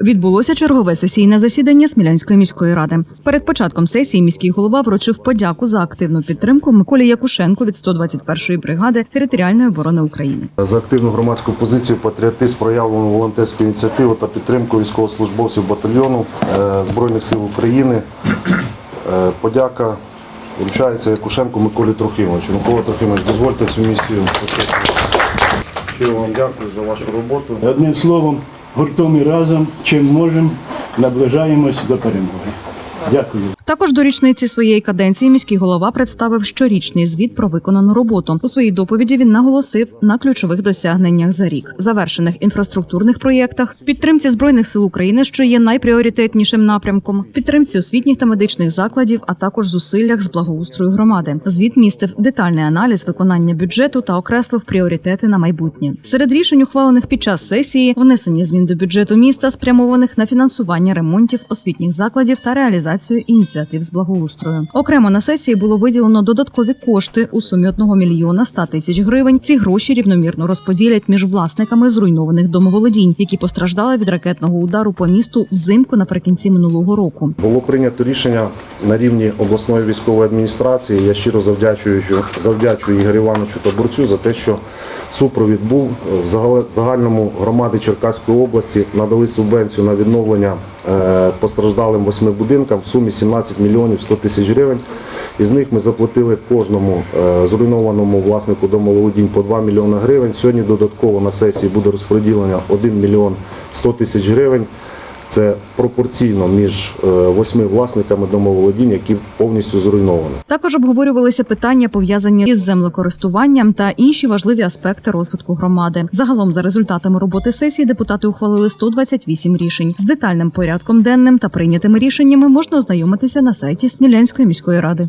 Відбулося чергове сесійне засідання Смілянської міської ради. Перед початком сесії міський голова вручив подяку за активну підтримку Миколі Якушенку від 121-ї бригади територіальної оборони України. За активну громадську позицію, патріотизм, проявлену волонтерську ініціативу та підтримку військовослужбовців батальйону е, Збройних сил України. Е, Подяка вручається Якушенку Миколі Трохимовичу. Микола Трохимович, дозвольте цю місію. Щиро вам дякую за вашу роботу. Одним словом, гуртом і разом, чим можемо, наближаємось до перемоги. Дякую. Також до річниці своєї каденції міський голова представив щорічний звіт про виконану роботу. У своїй доповіді він наголосив на ключових досягненнях за рік, завершених інфраструктурних проєктах, підтримці збройних сил України, що є найпріоритетнішим напрямком, підтримці освітніх та медичних закладів, а також зусиллях з благоустрою громади. Звіт містив детальний аналіз виконання бюджету та окреслив пріоритети на майбутнє. Серед рішень, ухвалених під час сесії, внесення змін до бюджету міста, спрямованих на фінансування ремонтів освітніх закладів та реалізацію ініціатив з благоустрою. Окремо на сесії було виділено додаткові кошти у сумі 1 мільйона 100 тисяч гривень. Ці гроші рівномірно розподілять між власниками зруйнованих домоволодінь, які постраждали від ракетного удару по місту взимку наприкінці минулого року. Було прийнято рішення на рівні обласної військової адміністрації. Я щиро завдячую, завдячую Ігорю Івановичу та борцю за те, що супровід був в загальному громади Черкаської області. Надали субвенцію на відновлення е, постраждалим восьми будинкам в сумі 17 мільйонів 100 тисяч гривень. Із них ми заплатили кожному е, зруйнованому власнику домоволодінь по 2 мільйони гривень. Сьогодні додатково на сесії буде розподілення 1 мільйон 100 тисяч гривень. Це пропорційно між е, восьми власниками домоволодінь, які повністю зруйновані. Також обговорювалися питання пов'язані із землекористуванням та інші важливі аспекти розвитку громади. Загалом, за результатами роботи сесії, депутати ухвалили 128 рішень з детальним порядком денним та прийнятими рішеннями можна ознайомитися на сайті Смілянської міської ради.